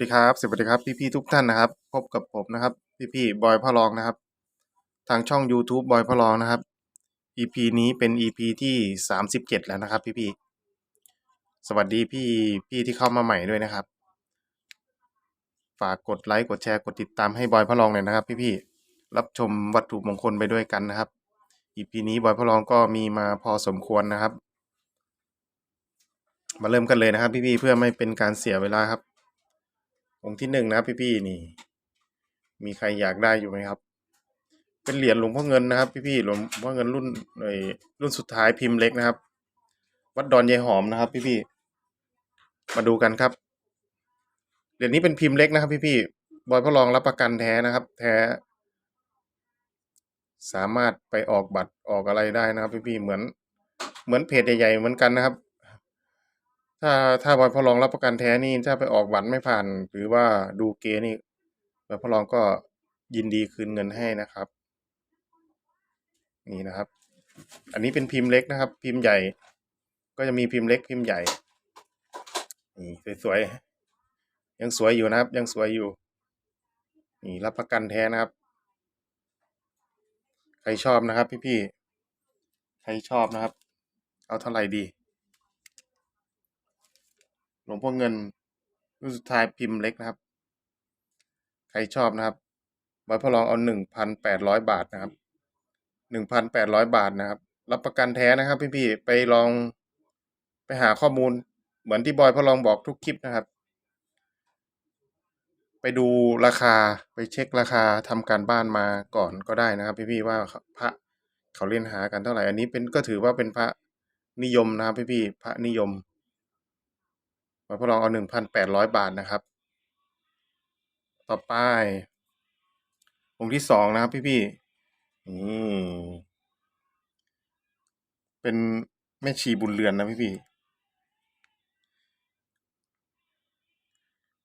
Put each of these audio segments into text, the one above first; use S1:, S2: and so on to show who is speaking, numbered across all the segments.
S1: วัสดีครับสวัสดีครับพี่ๆทุกท่านนะครับ พบกับผมนะครับ พี่ๆบอยพ่อรองนะครับ ทางช่อง YouTube บอยพ่อรองนะครับ EP นี้เป็น EP ที่สามสิบเจ็ดแล้วนะครับ พี่ๆสวัสดีพี่พี่ที่เข้ามาใหม่ด้วยนะครับ ฝากกดไลค์กดแชร์กดติดตามให้บอยพ่อรองหน่อยนะครับ พี่ๆรับชมวัตถุมงคลไปด้วยกันนะครับ EP นี้บอยพ่อรองก็มีมาพอสมควรนะครับ มาเริ่มกันเลยนะครับ พี่ๆเพื่อไม่เป็นการเสียเวลาครับ องค์ที่หนึ่งนะครับพี่ๆนี่ มีใครอยากได้อยู่ไหมครับ เป็นเหรียญหลวงพ่อเงินนะครับ พี่ๆหลวงพ่อเงินรุ่นเอ่ยรุ่นสุดท้ายพิมพ์เล็กนะครับ วัดดอนยายหอมนะครับ พี่ๆมาดูกันครับเหรียญนี้เป็นพิมพ์เล็กนะครับพี่ๆบอยพ่อรองรับประกันแท้นะครับ แท้ สามารถไปออกบัตรออกอะไรได้นะครับ พี่ๆเหมือน เหมือนเพจใหญ่ๆเหมือนกันนะครับ ถ้าถ้าบอยพอลองรับประกันแท้นี่ถ้าไปออกบัตรไม่ผ่าน หรือว่าดูเกนี่บอยพอลองก็ยินดีคืนเงินให้นะครับ นี่นะครับ อันนี้เป็นพิมพ์เล็กนะครับ พิมพ์ใหญ่ ก็จะมีพิมพ์เล็กพิมพ์ใหญ่นี่สวยๆยังสวยอยู่นะครับ ยังสวยอยู่ นี่รับประกันแท้นะครับ ใครชอบนะครับ พี่ๆใครชอบนะครับ เอาเท่าไหร่ดี ลวงพ่อเงินรุ่นสุดท้ายพิมพ์เล็กนะครับ ใครชอบนะครับบอยพอลองเอาหนึ่งพันแปดร้อยบาทนะครับหนึ่งพันแปดร้อยบาทนะครับ รับประกันแท้นะครับ พี่ๆไปลองไปหาข้อมูล เหมือนที่บอยพอลองบอกทุกคลิปนะครับ ไปดูราคาไปเช็คราคาทำการบ้านมาก่อนก็ได้นะครับ พี่ๆว่าพระเขาเล่นหากันเท่าไหร่อันนี้เป็นก็ถือว่าเป็นพระนิยมนะครับพี่ๆพระนิยม มาพอลองเอาหนึ่งพันแปดร้อยบาทนะครับ ต่อไปองค์ที่สองนะครับพี่พี่นี่เป็นแม่ชีบุญเรือนนะพี่พี่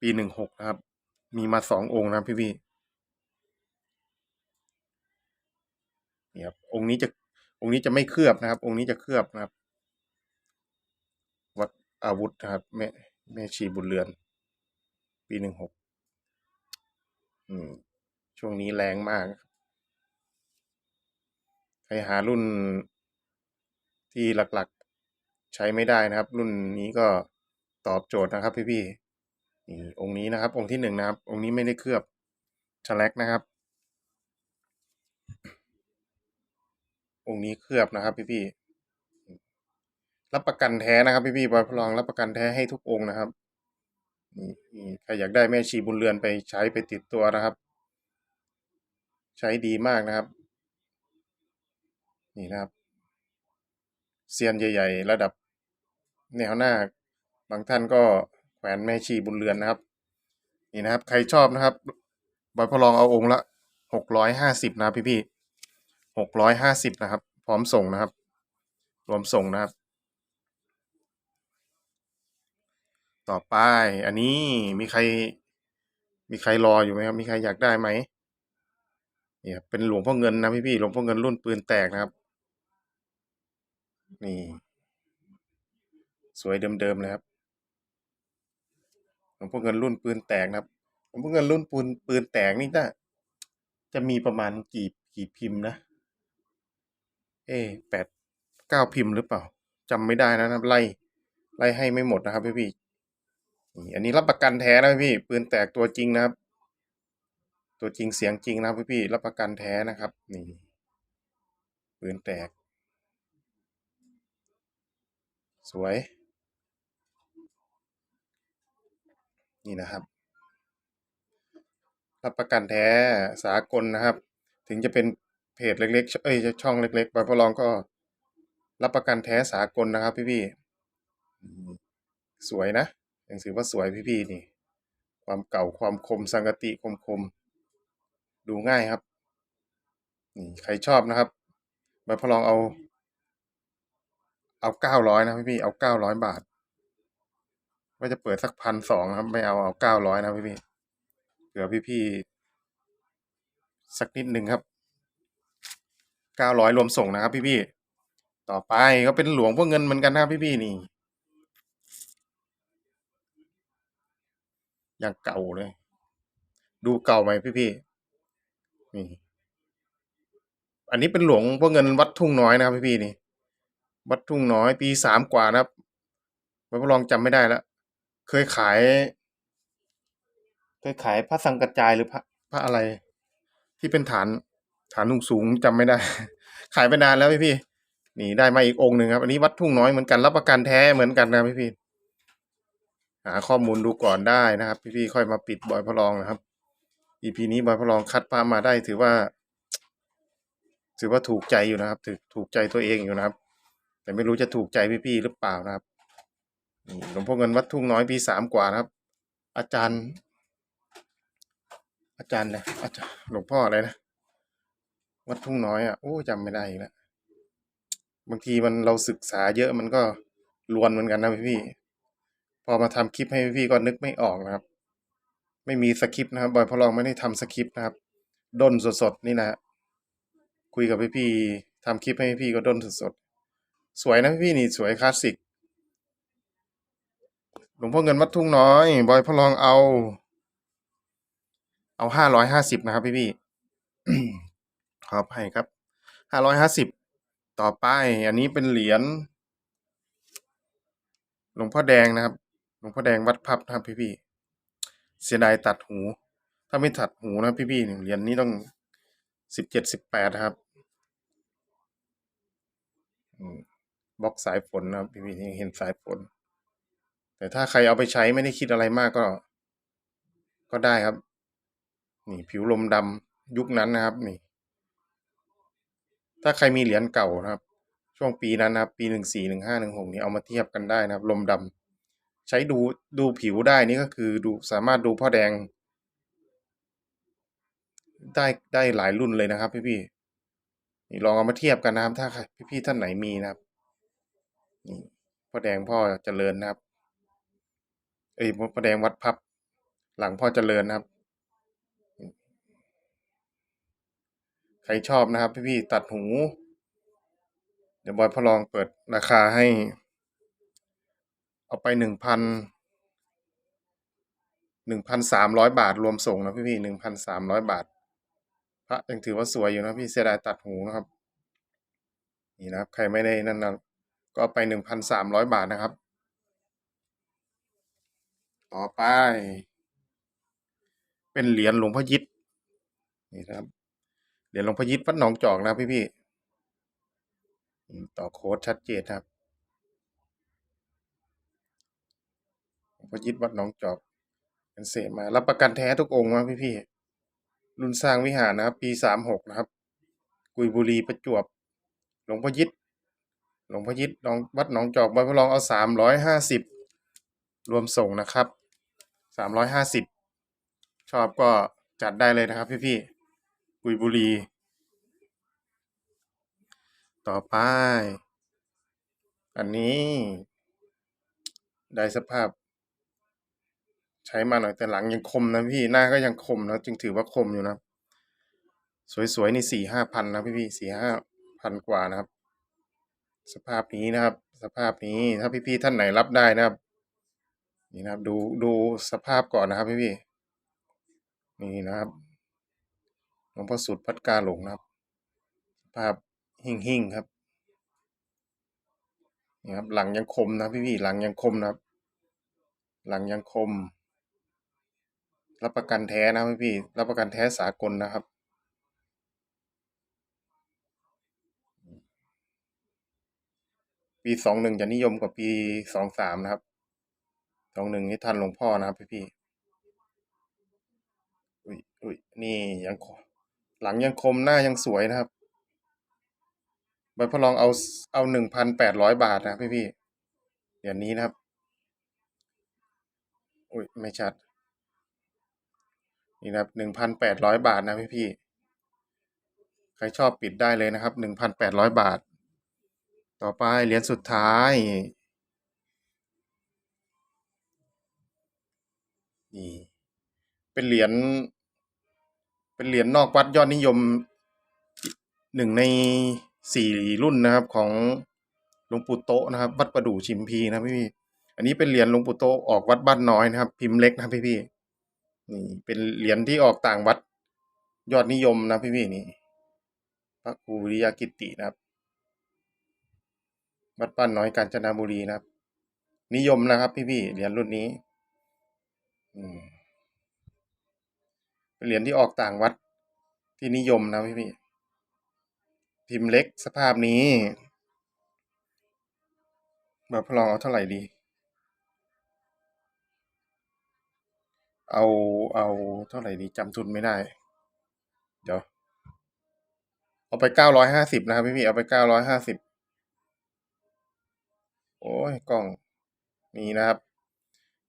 S1: ปีหนึ่งหกนะครับ มีมาสององค์นะพี่พี่นี่ครับองค์นี้จะองค์นี้จะไม่เคลือบนะครับ องค์นี้จะเคลือบนะครับ วัดอาวุธนะครับแม่ แม่ชีบุญเรือน ปีหนึ่งหกอืมช่วงนี้แรงมาก ใครหารุ่นที่หลักๆใช้ไม่ได้นะครับ รุ่นนี้ก็ตอบโจทย์นะครับ พี่ๆนี่องค์นี้นะครับ องค์ที่หนึ่งนะครับ องค์นี้ไม่ได้เคลือบฉลักนะครับ องค์นี้เคลือบนะครับ พี่ๆ รับประกันแท้นะครับ พี่ๆบอยพลองรับประกันแท้ให้ทุกองค์นะครับนี่ใครอยากได้แม่ชีบุญเรือนไปใช้ไปติดตัวนะครับ ใช้ดีมากนะครับ นี่นะครับเซียนใหญ่ ๆ ระดับแนวหน้า บางท่านก็แขวนแม่ชีบุญเรือนนะครับ นี่นะครับ ใครชอบนะครับบอยพอลองเอาองค์ละหกร้อยห้าสิบนะพี่พี่หกร้อยห้าสิบนะครับ พร้อมส่งนะครับ รวมส่งนะครับ ต่อไป อันนี้มีใคร มีใครรออยู่ไหมครับ มีใครอยากได้ไหมเนี่ยเป็นหลวงพ่อเงินนะพี่พี่หลวงพ่อเงินรุ่นปืนแตกนะครับ นี่ สวยเดิมๆเลยครับหลวงพ่อเงินรุ่นปืนแตกนะครับหลวงพ่อเงินรุ่นปืนปืนแตกนี่น่าจะมีประมาณกี่กี่พิมพ์นะ เอ๊แปดเก้าพิมพ์หรือเปล่าจำไม่ได้นะครับไล่ไล่ให้ไม่หมดนะครับพี่พี่ อันนี้รับประกันแท้นะพี่ ปืนแตกตัวจริงนะครับ ตัวจริงเสียงจริงนะครับพี่พี่รับประกันแท้นะครับนี่ปืนแตก สวย นี่นะครับ รับประกันแท้สากลนะครับ ถึงจะเป็นเพจเล็กๆ เอ้ยช่องเล็กๆบอยพลองก็ รับประกันแท้สากลนะครับ พี่ๆสวยนะ ยังถือว่าสวยพี่ๆนี่ ความเก่าความคมสังกติคมคมดูง่ายครับนี่ใครชอบนะครับบอยพลองเอา เอาเก้าร้อยนะพี่ๆเอาเก้าร้อยบาทว่าจะเปิดสักพันสองครับ ไม่เอาเอาเก้าร้อยนะพี่พี่เผื่อพี่พี่สักนิดหนึ่งครับเก้าร้อยรวมส่งนะครับ พี่พี่ต่อไปก็เป็นหลวงพ่อเงินเหมือนกันนะพี่พี่นี่ อย่างเก่าเลย ดูเก่าไหมพี่พี่นี่อันนี้เป็นหลวงพ่อเงินวัดทุ่งน้อยนะครับพี่พี่นี่ วัดทุ่งน้อยปีสามกว่านะครับไว้พอลองจำไม่ได้แล้วเคยขาย เคยขายพระสังกัจจายหรือพระพระอะไร ที่เป็นฐานฐานสูงๆจำไม่ได้ ขายไปนานแล้วพี่พี่นี่ได้มาอีกองค์หนึ่งครับ อันนี้วัดทุ่งน้อยเหมือนกันรับประกันแท้เหมือนกันนะพี่พี่ หาข้อมูลดูก่อนได้นะครับ พี่ๆค่อยมาปิดบอยพระรองนะครับ EP นี้บอยพระรองคัดพระมาได้ถือว่า ถือว่าถูกใจอยู่นะครับถูกถูกใจตัวเองอยู่นะครับ แต่ไม่รู้จะถูกใจพี่ๆหรือเปล่านะครับหลวงพ่อเงินวัดทุ่งน้อยปีสามกว่านะครับ อาจารย์ อาจารย์อะอาจารย์หลวงพ่ออะไรนะวัดทุ่งน้อยอะโอ้จำไม่ได้อีกแล้วบางทีมันเราศึกษาเยอะมันก็ลวนเหมือนกันนะพี่ๆ พอมาทำคลิปให้พี่ก็นึกไม่ออกนะครับ ไม่มีสคริปต์นะครับบอยพอลองไม่ได้ทำสคริปต์นะครับด้นสดๆนี่นะคุยกับพี่ๆทำคลิปให้พี่ก็ด้นสดๆสวยนะพี่นี่สวยคลาสสิกหลวงพ่อเงินวัดทุ่งน้อย บอยพอลองเอา เอาห้าร้อยห้าสิบนะครับพี่พี่ขออภัยครับห้าร้อยห้าสิบต่อไป อันนี้เป็นเหรียญหลวงพ่อแดงนะครับ หลวงพ่อแดงวัดพับนะครับพี่พี่เสียดายตัดหู ถ้าไม่ตัดหูนะพี่พี่เหรียญนี้ต้องสิบเจ็ดสิบแปดครับบล็อกสายฝนนะครับพี่พี่ๆเห็นสายฝน แต่ถ้าใครเอาไปใช้ไม่ได้คิดอะไรมากก็ ก็ได้ครับ นี่ผิวลมดำยุคนั้นนะครับ นี่ ถ้าใครมีเหรียญเก่านะครับ ช่วงปีนั้นนะครับ ปีหนึ่งสี่หนึ่งห้าหนึ่งหกนี่เอามาเทียบกันได้นะครับ ลมดำ ใช้ดูดูผิวได้นี่ก็คือดูสามารถดูพ่อแดง ได้ได้หลายรุ่นเลยนะครับพี่พี่นี่ลองเอามาเทียบกันนะครับ ถ้าพี่พี่ท่านไหนมีนะครับนี่พ่อแดงพ่อเจริญนะครับ เอ้ยพ่อแดงวัดพับ หลังพ่อเจริญนะครับ ใครชอบนะครับ พี่ๆตัดหู เดี๋ยวบอยพอลองเปิดราคาให้ เอาไปหนึ่งพันหนึ่งพันสามร้อยบาทรวมส่งนะพี่ๆหนึ่งพันสามร้อยบาท พระยังถือว่าสวยอยู่นะพี่เสียดายตัดหูนะครับ นี่นะครับ ใครไม่ได้นั่นนะก็ไปหนึ่งพันสามร้อยบาทนะครับ ต่อไป เป็นเหรียญหลวงพ่อยิดนี่นะครับ เหรียญหลวงพ่อยิดวัดหนองจอกนะพี่พี่ต่อโค้ดชัดเจนครับหลวง พ่อยิดวัดหนองจอกเป็นเศษมา รับประกันแท้ทุกองค์นะพี่พี่ๆรุ่นสร้างวิหารนะครับ ปีสามหกนะครับ กุยบุรีประจวบ หลวงพ่อยิดหลวงพ่อยิดลองวัดหนองจอกบอยพระลองเอาสามร้อยห้าสิบรวมส่งนะครับสามร้อยห้าสิบชอบก็จัดได้เลยนะครับ พี่พี่ๆกุยบุรี ต่อไป อันนี้ ได้สภาพ ใช้มาหน่อยแต่หลังยังคมนะพี่หน้าก็ยังคมนะจึงถือว่าคมอยู่นะ สวยๆนี่สี่ห้าพันนะพี่พี่สี่ห้าพันกว่านะครับ สภาพนี้นะครับ สภาพนี้ถ้าพี่พี่ๆท่านไหนรับได้นะครับ นี่นะครับ ดูดูสภาพก่อนนะครับ พี่พี่ๆนี่นะครับหลวงพ่อสุดพัดกาหลงนะครับ สภาพหิ่งๆครับนี่ครับ หลังยังคมนะพี่พี่ๆหลังยังคมนะครับ หลังยังคม รับประกันแท้นะพี่พี่ รับประกันแท้สากลนะครับ ปีสองหนึ่งจะนิยมกว่าปีสองสามนะครับสองหนึ่งนี่ทันหลวงพ่อนะครับพี่พี่อุ้ยอุ้ยนี่ยังหลังยังคมหน้ายังสวยนะครับใบพลองเอาเอาหนึ่งพันแปดร้อยบาทนะพี่พี่เดี๋ยวนี้นะครับ อุ้ยไม่ชัด นี่นะครับหนึ่งพันแปดร้อยบาทนะพี่พี่ใครชอบปิดได้เลยนะครับหนึ่งพันแปดร้อยบาท ต่อไปเหรียญสุดท้าย นี่ เป็นเหรียญ เป็นเหรียญนอกวัดยอดนิยมหนึ่งในสี่รุ่นนะครับของหลวงปู่โตนะครับ วัดประดู่ชิมพีนะพี่พี่อันนี้เป็นเหรียญหลวงปู่โตออกวัดบ้านน้อยนะครับ พิมพ์เล็กนะพี่พี่ นี่เป็นเหรียญที่ออกต่างวัดยอดนิยมนะพี่พี่นี่พระครูวิริยกิตินะครับวัดป้านน้อยกาญจนบุรีนะครับ นิยมนะครับพี่พี่เหรียญรุ่นนี้เป็นเหรียญที่ออกต่างวัดที่นิยมนะพี่พี่พิมพ์เล็กสภาพนี้แบบพลองเอาเท่าไหร่ดี เอาเอาเท่าไหร่ดีจำทุนไม่ได้ เดี๋ยว เอาไปเก้าร้อยห้าสิบนะครับพี่พี่เอาไปเก้าร้อยห้าสิบโอ้ยกล้องนี่นะครับ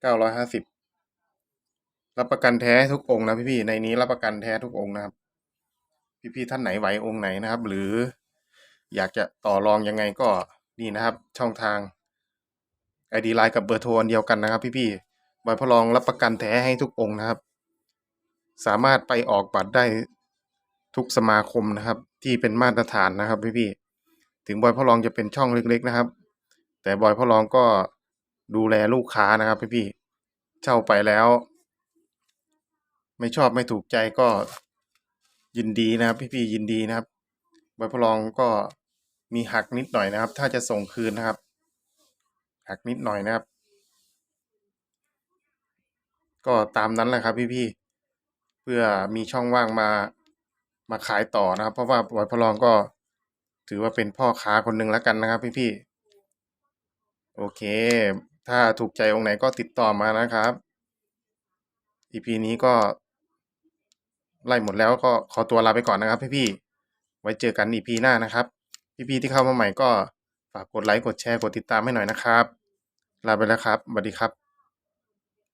S1: เก้าร้อยห้าสิบรับประกันแท้ทุกองค์นะพี่พี่ในนี้รับประกันแท้ทุกองค์นะครับ พี่พี่ท่านไหนไหวองค์ไหนนะครับ หรืออยากจะต่อรองยังไงก็นี่นะครับ ช่องทางไอดีไลน์กับเบอร์โทรเดียวกันนะครับ พี่พี่ ๆบอยพลองรับประกันแท้ให้ทุกองค์นะครับ สามารถไปออกบัตรได้ทุกสมาคมนะครับ ที่เป็นมาตรฐานนะครับพี่พี่ๆถึงบอยพลองจะเป็นช่องเล็ก ๆ นะครับ แต่บอยพลองก็ดูแลลูกค้านะครับพี่พี่ๆเช่าไปแล้ว ไม่ชอบไม่ถูกใจก็ยินดีนะครับ พี่พี่ๆยินดีนะครับบอยพลองก็มีหักนิดหน่อยนะครับ ถ้าจะส่งคืนนะครับ หักนิดหน่อยนะครับ ก็ตามนั้นแหละครับพี่พี่ๆเพื่อมีช่องว่างมามาขายต่อนะครับ เพราะว่าบอยพลองก็ถือว่าเป็นพ่อค้าคนหนึ่งแล้วกันนะครับ พี่พี่ๆโอเค ถ้าถูกใจองค์ไหนก็ติดต่อมานะครับ EP นี้ก็ไล่หมดแล้วก็ขอตัวลาไปก่อนนะครับ พี่พี่ๆไว้เจอกัน EP หน้านะครับพี่พี่ๆที่เข้ามาใหม่ก็ฝากกดไลค์กดแชร์กดติดตามให้หน่อยนะครับ ลาไปแล้วครับสวัสดีครับ